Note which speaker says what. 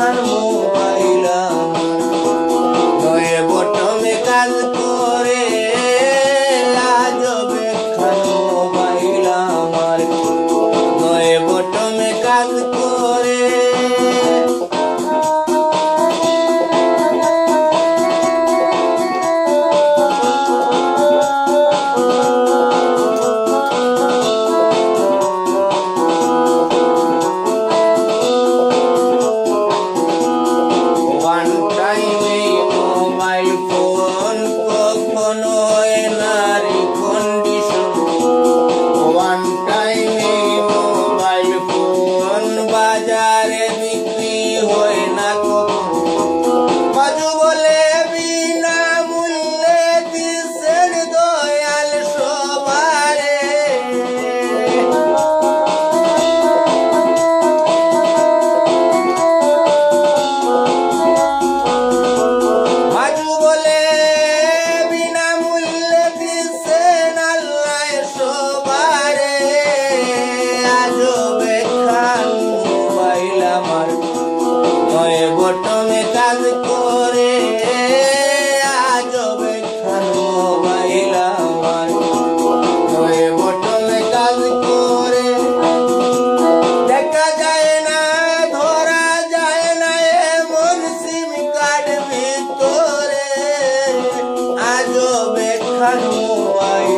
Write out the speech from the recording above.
Speaker 1: আজব গান করে। আজবে খানো বাইলা আমার। নয়ে বটলে গান করে। দেখা যায় না, ধরা যায় না, এমন সিম কার্ড ভিতরে। আজবে খানো বাইলা